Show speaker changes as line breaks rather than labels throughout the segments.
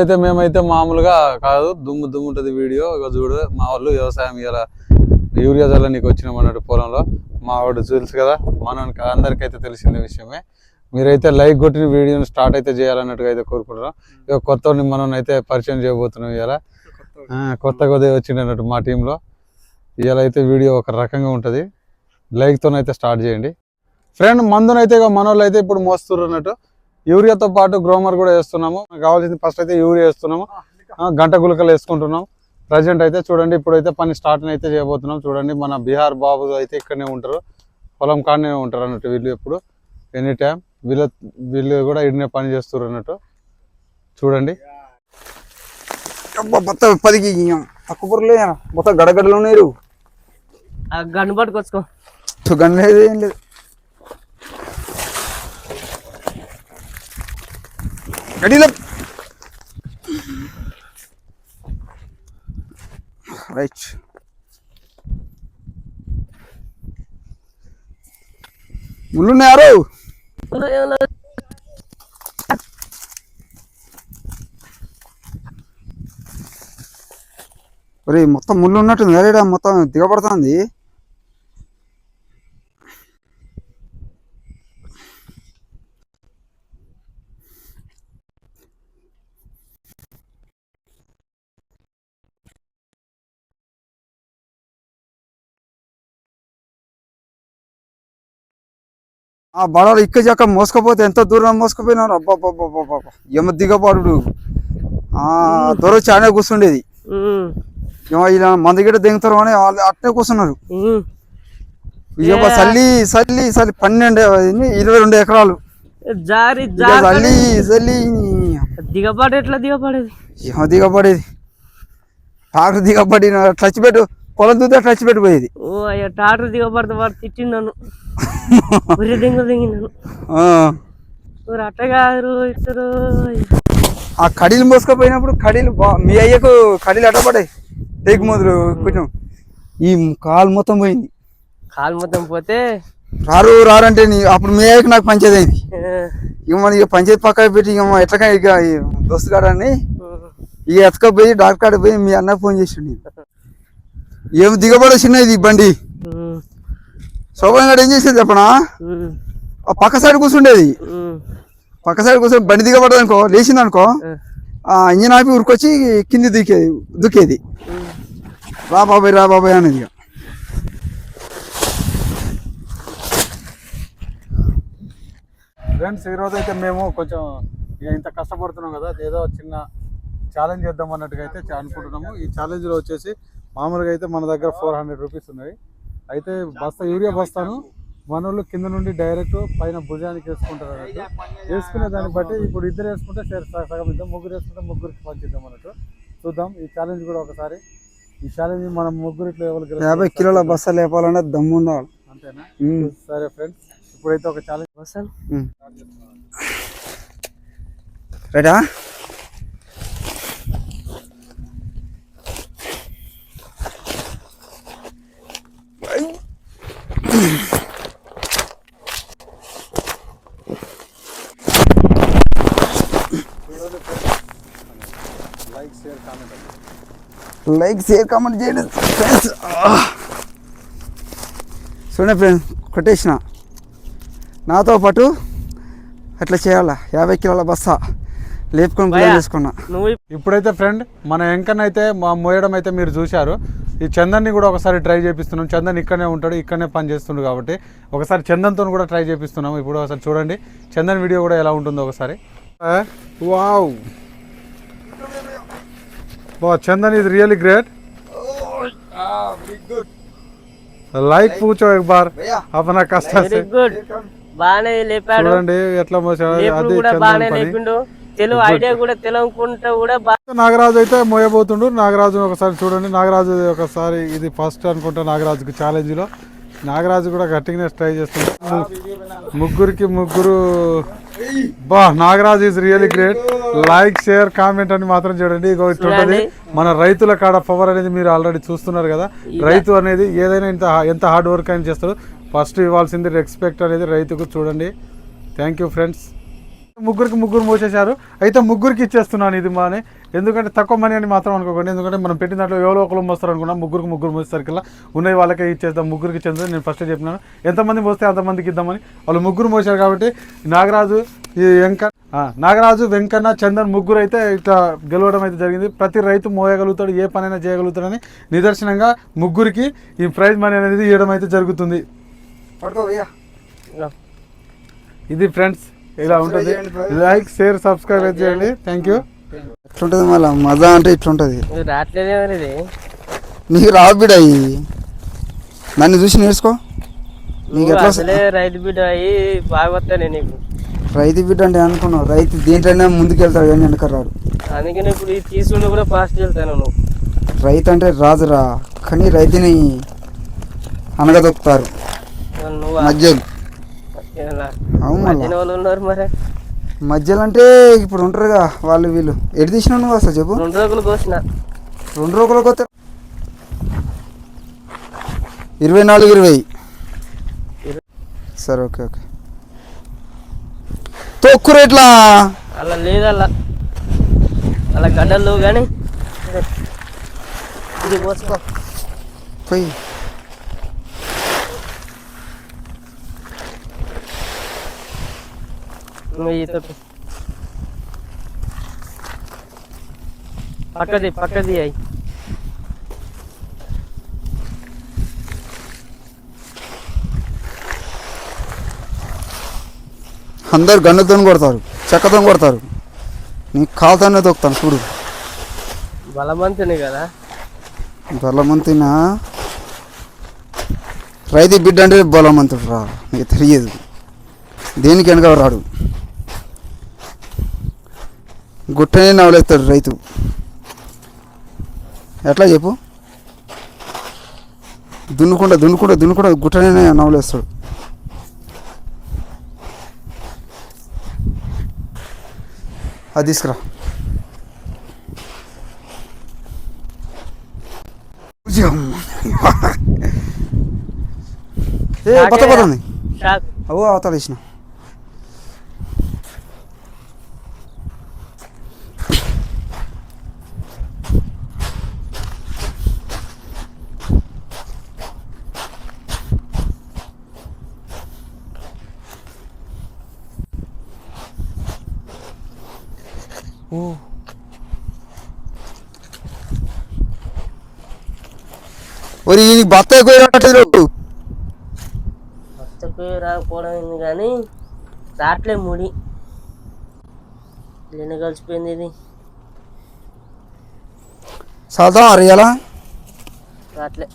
అయితే మేమైతే మామూలుగా కాదు దుమ్ము దుమ్ము ఉంటుంది వీడియో. ఇక చూడు మా వాళ్ళు వ్యవసాయం ఇలా యూరియా జల్ల నీకు వచ్చినాం అన్నట్టు పొలంలో. మా వాడు తెలుసు కదా మన అందరికైతే తెలిసిన విషయమే. మీరైతే లైక్ కొట్టిన వీడియోని స్టార్ట్ అయితే చేయాలన్నట్టుగా అయితే కోరుకుంటున్నాం. ఇక కొత్త మనం అయితే పరిచయం చేయబోతున్నాం ఇలా కొత్తగా కొద్దిగా వచ్చింది అన్నట్టు మా టీంలో. ఇవాళ అయితే వీడియో ఒక రకంగా ఉంటుంది. లైక్తోనైతే స్టార్ట్ చేయండి. ఫ్రెండ్ మందునైతే ఇక మనోళ్ళు అయితే ఇప్పుడు మోస్తున్నారు అన్నట్టు. యూరియాతో పాటు గ్రోమర్ కూడా వేస్తున్నాము. కావాల్సింది ఫస్ట్ అయితే యూరియా వేస్తున్నాము. గంట గులకలు వేసుకుంటున్నాం. ప్రజెంట్ అయితే చూడండి ఇప్పుడైతే పని స్టార్ట్ అయితే చేయబోతున్నాం. చూడండి మన బీహార్ బాబు అయితే ఇక్కడనే ఉంటారు. పొలం కాడనే ఉంటారు అన్నట్టు వీళ్ళు ఎప్పుడు. ఎనీ టైం వీళ్ళ వీళ్ళు కూడా ఇడినే పని చేస్తారు అన్నట్టు. చూడండి.
అబ్బా, మొత్తం పదికి తక్కువ మొత్తం గడగడలు ఉన్నారు
ఆ గన్ను పట్టుకొచ్చుకో.
గన్ లేదు ఏం లేదు. గడిలో రైట్ ముళ్ళున్నాయారు ఒరే మొత్తం ముళ్ళు ఉన్నట్టుంది వేరేడా మొత్తం దిగబడుతుంది. ఆ బడాలు ఇక్కడ జాక మోసుకపోతే ఎంత దూరం మోసుకుపోయినారు? అబ్బాబ్బాబ్బాబ్బా ఏమ దిగబాడు ఆ దొర చాలా కూర్చుండేది ఇలా మంది గిట్ట దిగుతారు అని వాళ్ళు అట్నే కూర్చున్నారు. ఇక చల్లి చల్లి చల్లి పన్నెండు? ఇరవై రెండు ఎకరాలు.
జారి
చల్లి చల్లి
దిగబడి ఎట్లా దిగబడేది?
ఏమో దిగబడేది. ట్రాక్టర్ దిగబడి టచ్ పెట్టు. పొలం చూస్తే టచ్ పెట్టిపోయేది
ఓ అయ్యా టాటర్ దిగబడితే వాడు తిట్టిండు నన్ను. ఉరి దింగ. ఊరు అట్టగారు ఇద్దరు
ఆ కడీలు మోసుకపోయినప్పుడు కడీలు మీ అయ్యకు కడీలు అట్టపడాయి టేకు మొదలు కొంచెం ఈ కాలు మొత్తం పోయింది.
కాలు మొత్తం పోతే
రారు రారంటే నీ అప్పుడు మీ అయ్యకు నాకు పంచేది అయింది. ఇక మన ఇక పంచాయతీ పక్కన పెట్టి ఇక మా ఎట్లకా ఇక దోస్తు కాడని. ఇక ఎత్తుకపోయి డాక్టర్ కాడ పోయి మీ అన్న ఫోన్ చేసిండు ఏం దిగబడి చిన్నది ఈ బండి? శోభన్ గారు ఏం చేసేది చెప్పనా? ఆ పక్క సైడ్ కూర్చుండేది. పక్క సైడ్ కూర్చొని బండి దిగబడదు అనుకో లేచింది అనుకో
ఆ,
ఇంజన్ ఆపి ఉరికొచ్చి కింది దుక్కేది
దుక్కేది.
రా బాబాయ్ రా బాబాయ్ అనేది
ఫ్రెండ్స్ ఈరోజు అయితే మేము కొంచెం ఇక ఇంత కష్టపడుతున్నాం కదా ఏదో చిన్న ఛాలెంజ్ చేద్దాం అన్నట్టుగా అయితే అనుకుంటున్నాము. ఈ ఛాలెంజ్లో వచ్చేసి మామూలుగా అయితే మన దగ్గర ఫోర్ హండ్రెడ్ రూపీస్ ఉన్నాయి. అయితే బస్తా యూరియా బస్తాను మన వాళ్ళు కింద నుండి డైరెక్ట్ పైన భుజానికి వేసుకుంటారు అన్నట్టు. వేసుకునే దాన్ని బట్టి ఇప్పుడు ఇద్దరు వేసుకుంటే సరే సగ- సగం ఇద్దాం ముగ్గురు వేసుకుంటే ముగ్గురికి పంచిద్దాం అన్నట్టు. చూద్దాం ఈ ఛాలెంజ్ కూడా ఒకసారి. ఈ ఛాలెంజ్ మనం ముగ్గురిట్లో ఎవరు గెలుస్తారో
యాభై కిలోల బస్తా లేపాలంటే దమ్ము ఉండాలి
అంతేనా. సరే ఫ్రెండ్స్ ఇప్పుడైతే ఒక ఛాలెంజ్
ఉమ్. రైటా?
లైక్ షేర్ కామెంట్
చేయండి. ఫ్రెండ్స్ చూడండి ఫ్రెండ్స్ కొట్టేసిన. నాతో పాటు అట్లా చేయాలా? యాభై కిలోల బస్తా లేపుకొని. ప్లాన్ చేసుకున్నా.
నువ్వు
ఇప్పుడైతే ఫ్రెండ్ మన ఎంకన్ అయితే మా మోయడం అయితే మీరు చూశారు. ఈ చందన్ని కూడా ఒకసారి ట్రై చేపిస్తున్నాం. చందన్ ఇక్కడనే ఉంటాడు ఇక్కడనే పని చేస్తుండు కాబట్టి. ఒకసారి చందన్తో కూడా ట్రై చేపిస్తున్నాం ఇప్పుడు ఒకసారి చూడండి. చందన్ వీడియో కూడా ఎలా ఉంటుందో ఒకసారి. వావ్. చందన్ ఇది is గ్రేట్ great. లైక్ పూచో ఎక్ బార్ అపన కష్టం.
వెరీ గుడ్ బానే లేపాడు.
చూడండి ఎట్లా మోసాడు. అది
కూడా
బానే
లేపిండు. ఐడియా కూడా కూడా
నాగరాజు అయితే మోయబోతుండు. నాగరాజు ఒకసారి చూడండి. నాగరాజు ఒకసారి ఇది ఫస్ట్ అనుకుంటా నాగరాజుకు ఛాలెంజ్లో. నాగరాజు కూడా గట్టిగానే ట్రై చేస్తుంది ముగ్గురికి ముగ్గురు బా Nagaraju is really great like share comment అని మాత్రం చూడండి. ఇగో మన రైతుల కాడ పవర్ అనేది మీరు ఆల్రెడీ చూస్తున్నారు కదా. రైతు అనేది ఏదైనా ఇంత ఎంత హార్డ్ వర్క్ అయినా చేస్తాడు. ఫస్ట్ ఇవ్వాల్సింది రెస్పెక్ట్ అనేది రైతుకు చూడండి. థ్యాంక్ యూ ఫ్రెండ్స్ ముగ్గురికి ముగ్గురు మోసేశారు. అయితే ముగ్గురికి ఇచ్చేస్తున్నాను ఇది మాని. ఎందుకంటే తక్కువ మనీ అని మాత్రం అనుకోకండి. ఎందుకంటే మనం పెట్టిన దాంట్లో ఎవరో ఒకరు మోస్తారు అనుకున్నాం ముగ్గురికి ముగ్గురు మోసేసరికి ఉన్నాయి వాళ్ళకే ఇచ్చేద్దాం ముగ్గురికి ఇచ్చేద్దాం. నేను ఫస్ట్ చెప్పినాను. ఎంతమంది మోస్తే అంతమందికి ఇద్దామని వాళ్ళు ముగ్గురు మోసారు కాబట్టి నాగరాజు ఈ వెంక ఆ, నాగరాజు వెంకన్న చందన్ ముగ్గురు అయితే ఇట్లా గెలవడం అయితే జరిగింది. ప్రతి రైతు మోయగలుగుతాడు ఏ పనైనా చేయగలుగుతాడని నిదర్శనంగా ముగ్గురికి ఈ ప్రైజ్ మనీ అనేది ఇవ్వడం అయితే జరుగుతుంది. ఇది ఫ్రెండ్స్ ఇలా ఉంటుంది. లైక్ షేర్ సబ్స్క్రైబ్ అయితే చేయండి. థ్యాంక్ యూ
ఇట్లుంటుంది మళ్ళీ? మజా అంటే ఇట్లుంటుంది
రావట్లేదే
నీకు రావు బిడ్డ నన్ను చూసి నేర్చుకో. నీకు ఎట్లా
రైతు బిడ్డ అయ్యి బాగా వస్తానే నీకు.
రైతు బిడ్డ అంటే అనుకున్నావు. రైతు దేంట్లోనే ముందుకు వెళ్తాడు కానీ వెనక రాడు.
అందుకని ఇప్పుడు ఇది తీసుకుంటే కూడా ఫాస్ట్ వెళ్తాను నువ్వు.
రైతు అంటే రాజురా. కానీ రైతుని అనగదొక్కుతారు. మధ్యలు. అవును మళ్ళా.
ఉన్నారు మరి.
మధ్యలో అంటే ఇప్పుడు ఉంటారుగా వాళ్ళు వీళ్ళు. ఎటు తీసినావు నువ్వు అసలు చెప్పు?
రెండు రోజులు కోసిన.
రెండు రోజుల కొత్త ఇరవై నాలుగు ఇరవై. సరే ఓకే ఓకే. తొక్కు రేట్లా?
అలా లేదు అలా అలా గడ్డలు కానీ ఇది పోసుకో
పోయి
నువ్వు ఈ తొక్కు పక్కది పక్కది అయ్యి
అందరు గన్నుతో కొడతారు చెక్కతో కొడతారు. నీకు కాలుతోనే తొక్కుతాను చూడు.
బలవంతుని కదా.
బలమంతునా రైతు బిడ్డ అంటే బలమంతుడు రా నీకు తెలియదు. దేనికి వెనక రాడు? గుట్టనే నవలేస్తాడు రైతు. ఎట్లా చెప్పు? దున్నుకుంటా దున్నుకుంటా దున్నుకుంటా గుట్టనే నవలేస్తాడు. అది తీసుకురా. ఏ అవో అవతల వేసిన. ఓ ఒరి ఈ బత్త ఎక్కువ రావట్లేదు
మొత్తకు రాకపోవడం కానీ రావట్లే ముడి. లేని కలిసిపోయింది ఇది.
చదువుతాం అరియాలా?
రావట్లే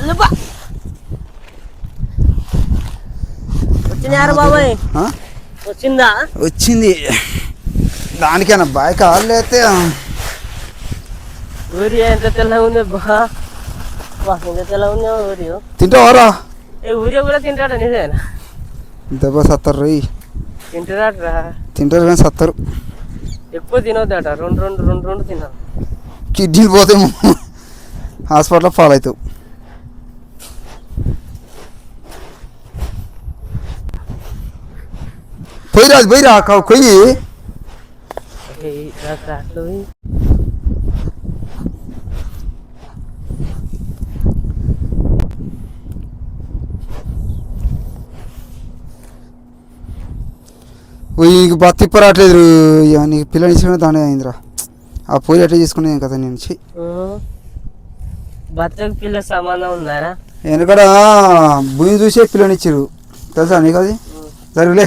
నువ్వా. వచ్చినారు బాబాయ్
ఆ?
వచ్చిందా?
వచ్చింది. దానికైనా బాయ్ కాళ్ళైతే
ఊరి ఎంత తెల్లగా ఉంది బా. ఎంత తెల్లగా ఉంది ఊరి
తింటావారా?
ఏ ఊరి కూడా తింటాడు నిజమేనా?
దెబ్బ సత్తరు రొయ్యి
తింటాడట్రా
తింటారు కానీ సత్తరు.
ఎక్కువ తినొద్దట రెండు రెండు రెండు రెండు తిన్నాను
కిడ్నీలు పోతే హాస్పిటల్లో పాలవుతావు పోయి రాదు పోయి రా కా- కొయ్యి
అట్లా
నీకు బా తిప్ప రావట్లేదు ఇక నీకు పిల్లని ఇచ్చిన దాని అయిందిరా. ఆ పోయి ఎట్లా చేసుకునేది కదా నేను. ఛీ.
బత్తకు పిల్ల సంబంధం ఉందారా?
వెనకడ భూమి చూసే పిల్లని ఇచ్చారు తెలుసా నీకు అది? జరుగులే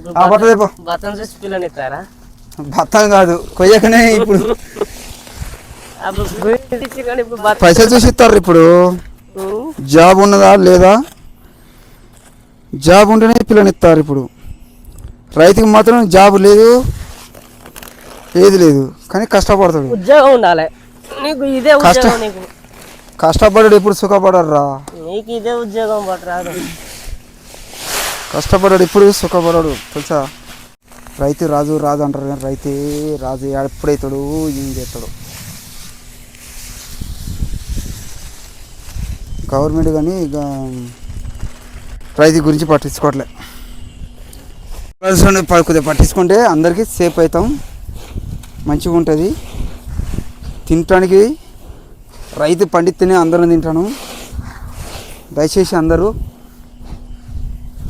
ఇప్పుడు చూసి
కాదు కొయ్యకనే ఇప్పుడు.
ఇప్పుడు
పైసలు చూసి ఇస్తారు ఇప్పుడు. జాబ్ ఉన్నదా లేదా? జాబ్ ఉంటేనే పిల్లని ఇస్తారు ఇప్పుడు. రైతుకి మాత్రం జాబ్ లేదు ఏది లేదు కానీ కష్టపడతాడు.
ఉద్యోగం ఉండాలి. నీకు ఇదే
కష్టం. కష్టపడడు ఎప్పుడు సుఖపడరా
నీకు ఇదే ఉద్యోగం
కష్టపడడు ఇప్పుడు సుఖపడడు. తెలుసా? రైతు రాజు రాజు అంటారు కానీ రైతే రాజు ఎప్పుడైతాడు ఏం చేస్తాడు? గవర్నమెంట్ కానీ ఇక రైతు గురించి పట్టించుకోవట్లే. పర్సన్ కొద్దిగా పట్టించుకుంటే అందరికీ సేఫ్ అవుతాం. మంచిగా ఉంటుంది. తినటానికి రైతు పండితేనే అందరం తింటాను. దయచేసి అందరూ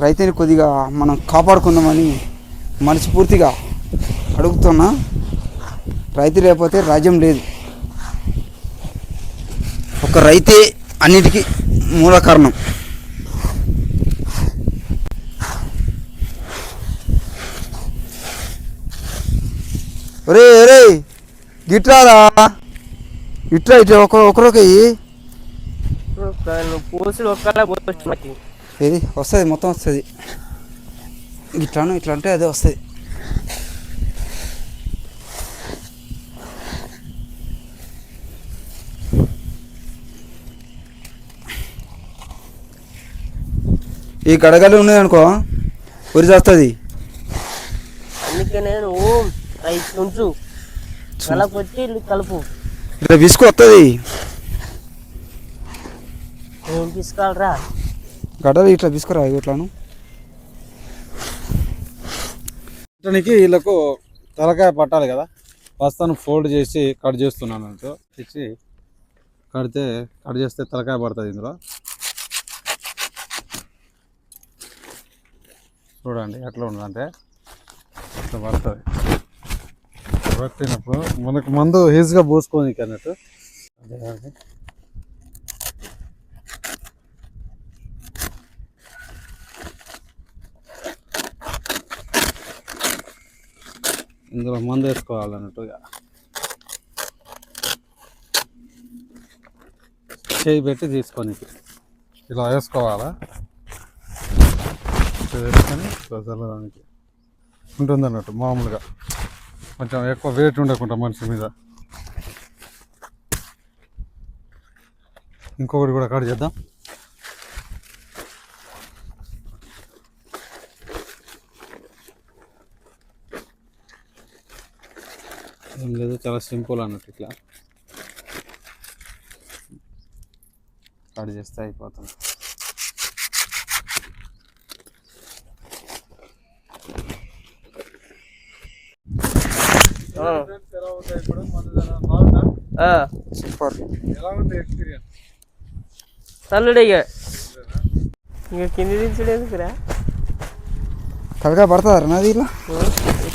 రైతుని కొద్దిగా మనం కాపాడుకుందామని మనస్ఫూర్తిగా అడుగుతున్నా. రైతు లేకపోతే రాజ్యం లేదు. ఒక రైతే అన్నిటికీ మూల కారణం. ఒరే ఒరే గిట్రారా? ఇట్లా ఇట్లా ఒక ఒకరికి
నువ్వు పోసులు ఒక్కలా పోసి
ఏది వస్తుంది మొత్తం వస్తుంది. ఇట్లాను ఇట్లా అంటే అదే వస్తుంది. ఈ గడగలు ఉన్నాయి అనుకో ఉరి చేస్తుంది.
అందుకనే నువ్వు ఉంచు. ఇల్లు కలుపు.
ఇట్లా విసుగు వస్తుంది.
ఏం తీసుకోవాలరా
గడ్డలు ఇట్లా తీసుకురా ఇట్లాను.
ఇతనికి వీళ్ళకు తలకాయ పట్టాలి కదా. బస్తాను ఫోల్డ్ చేసి కట్ చేస్తున్నాను అంటూ ఇచ్చి కడితే కట్ చేస్తే తలకాయ పడుతుంది ఇందులో. చూడండి ఎట్లా ఉందంటే ఇట్లా పడుతుంది. పట్టినప్పుడు మనకు మందు ఈజీగా పోసుకోనికి అన్నట్టు. అదే ఇందులో మందు వేసుకోవాలన్నట్టుగా. చేయి పెట్టి తీసుకొని ఇలా వేసుకోవాలా? వేసుకొని ఇట్లా చల్లడానికి ఉంటుంది అన్నట్టు మామూలుగా. కొంచెం ఎక్కువ వెయిట్ ఉండకుండా మనిషి మీద. ఇంకొకటి కూడా కట్ చేద్దాం ఏం లేదు చాలా సింపుల్ అన్నట్టు ఇట్లా. కట్ చేస్తే అయిపోతుంది.
సూపర్.
ఎలా ఉంది ఎక్స్పీరియన్స్
తల్లుడు ఇక. కింది
తలకాయ పడుతుందా నాది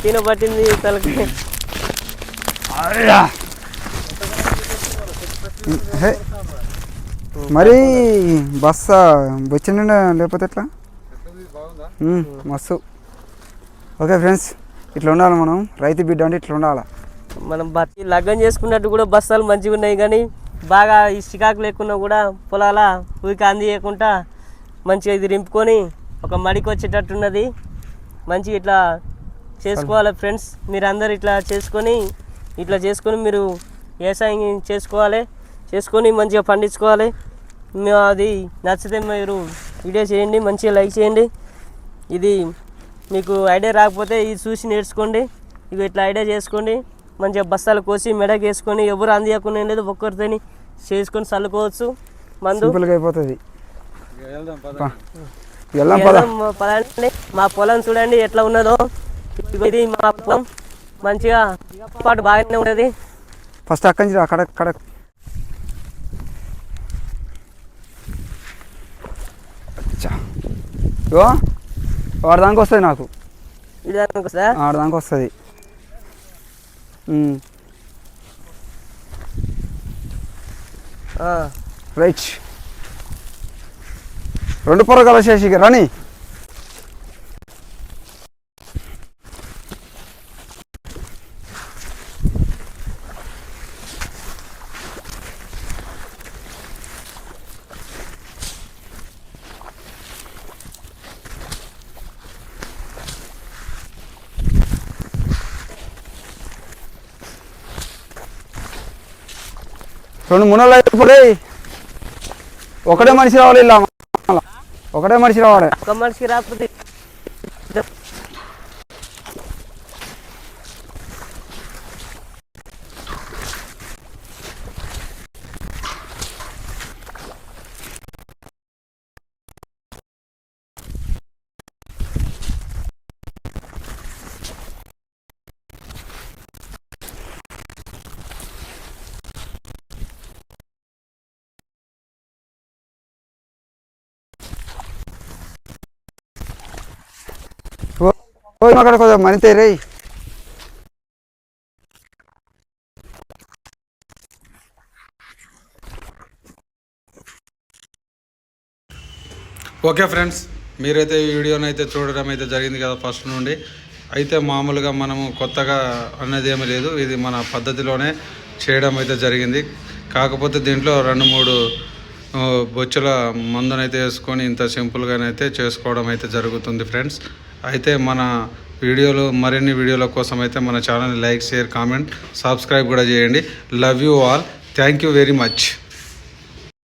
తిన పట్టింది తలకి
హే. మరి బస్స బొచ్చి లేకపోతే ఎట్లా? మస్తు. ఓకే ఫ్రెండ్స్ ఇట్లా ఉండాలి మనం. రైతు బిడ్డ అంటే ఇట్లా ఉండాలి.
మనం బతి లగ్గం చేసుకున్నట్టు కూడా బస్తాలు మంచిగా ఉన్నాయి కానీ బాగా ఈ చికాకు లేకున్నా కూడా పొలాల ఊరికి అందియకుండా మంచిగా ఇది రింపుకొని ఒక మడికి వచ్చేటట్టున్నది. మంచిగా ఇట్లా చేసుకోవాలి ఫ్రెండ్స్. మీరు ఇట్లా చేసుకొని ఇట్లా చేసుకొని మీరు వ్యవసాయం చేసుకోవాలి చేసుకొని మంచిగా పండించుకోవాలి. మేము అది నచ్చితే మీరు వీడియో చేయండి మంచిగా లైక్ చేయండి. ఇది మీకు ఐడియా రాకపోతే ఇది చూసి నేర్చుకోండి. ఇవి ఇట్లా ఐడియా చేసుకోండి. మంచిగా బస్తాలు కోసి మెడకి వేసుకొని ఎవరు అందియకుండా లేదు ఒక్కరితోని చేసుకొని చల్లుకోవచ్చు మందు.
అయిపోతుంది.
మా పొలం చూడండి ఎట్లా ఉన్నదో. ఇది మా పొలం. మంచిగా పాటు బాగానే ఉన్నది
ఫస్ట్ అక్కడి నుంచి అక్కడ అక్కడ వాడి దానికి వస్తుంది నాకు.
ఇది దానికి వస్తుందా?
ఆడ దానికి వస్తుంది. రైట్. రెండు పొర కలిసేసి ఇక రాని. రెండు మునలు అయిపోయి ఒకటే మనిషి రావాలి ఇలా. ఒకటే మనిషి రావాలి.
ఒక మనిషి రాకపోతే
పోయి అక్కడ కొంచెం మనితే రే
ఓకే ఫ్రెండ్స్ మీరైతే ఈ వీడియోని అయితే చూడడం అయితే జరిగింది కదా ఫస్ట్ నుండి. అయితే మామూలుగా మనము కొత్తగా అన్నది ఏమీ లేదు ఇది మన పద్ధతిలోనే చేయడం అయితే జరిగింది. కాకపోతే దీంట్లో రెండు మూడు బొచ్చుల మందునైతే వేసుకొని ఇంత సింపుల్గానైతే చేసుకోవడం అయితే జరుగుతుంది ఫ్రెండ్స్. అయితే మన వీడియోలు మరిన్ని వీడియోల కోసం అయితే మన ఛానల్ని లైక్ షేర్ కామెంట్ సబ్స్క్రైబ్ కూడా చేయండి. Love you all thank you very much